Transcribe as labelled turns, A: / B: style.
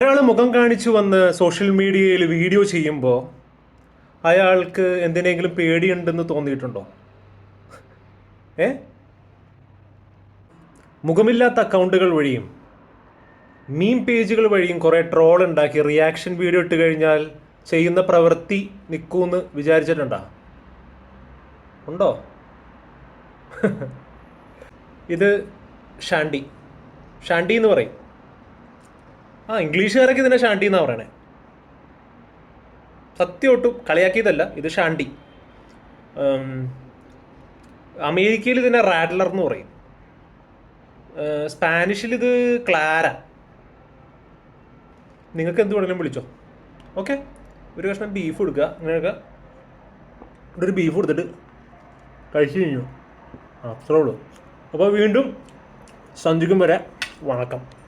A: ഒരാൾ മുഖം കാണിച്ചു വന്ന് സോഷ്യൽ മീഡിയയിൽ വീഡിയോ ചെയ്യുമ്പോൾ അയാൾക്ക് എന്തിനെങ്കിലും പേടിയുണ്ടെന്ന് തോന്നിയിട്ടുണ്ടോ? ഏ? മുഖമില്ലാത്ത അക്കൗണ്ടുകൾ വഴിയും മീം പേജുകൾ വഴിയും കുറേ ട്രോൾ ഉണ്ടാക്കി റിയാക്ഷൻ വീഡിയോ ഇട്ട് കഴിഞ്ഞാൽ ചെയ്യുന്ന പ്രവൃത്തി നിൽക്കുമെന്ന് വിചാരിച്ചിട്ടുണ്ടോ? ഉണ്ടോ? ഇത് ഷാണ്ടി ഷാണ്ടി എന്ന് പറയും. ആ ഇംഗ്ലീഷുകാരൊക്കെ ഇതിനെ ഷാണ്ടി എന്നാണ് പറയണേ? സത്യം ഒട്ടും കളിയാക്കിയതല്ല ഇത് ഷാണ്ടി. അമേരിക്കയിൽ ഇതിനെ റാഡ്ലർ എന്ന് പറയും. സ്പാനിഷിൽ ഇത് ക്ലാര. നിങ്ങൾക്ക് എന്ത് വേണമെങ്കിലും വിളിച്ചോ. ഓക്കെ ഒരു കഷ്ണം ബീഫ് കൊടുക്കുക അങ്ങനെയൊക്കെ ഇവിടെ ഒരു ബീഫ് കൊടുത്തിട്ട് കഴിച്ചു കഴിഞ്ഞു. അത്രേ ഉള്ളൂ. അപ്പോൾ വീണ്ടും സന്ധിക്കും വരെ വണക്കം.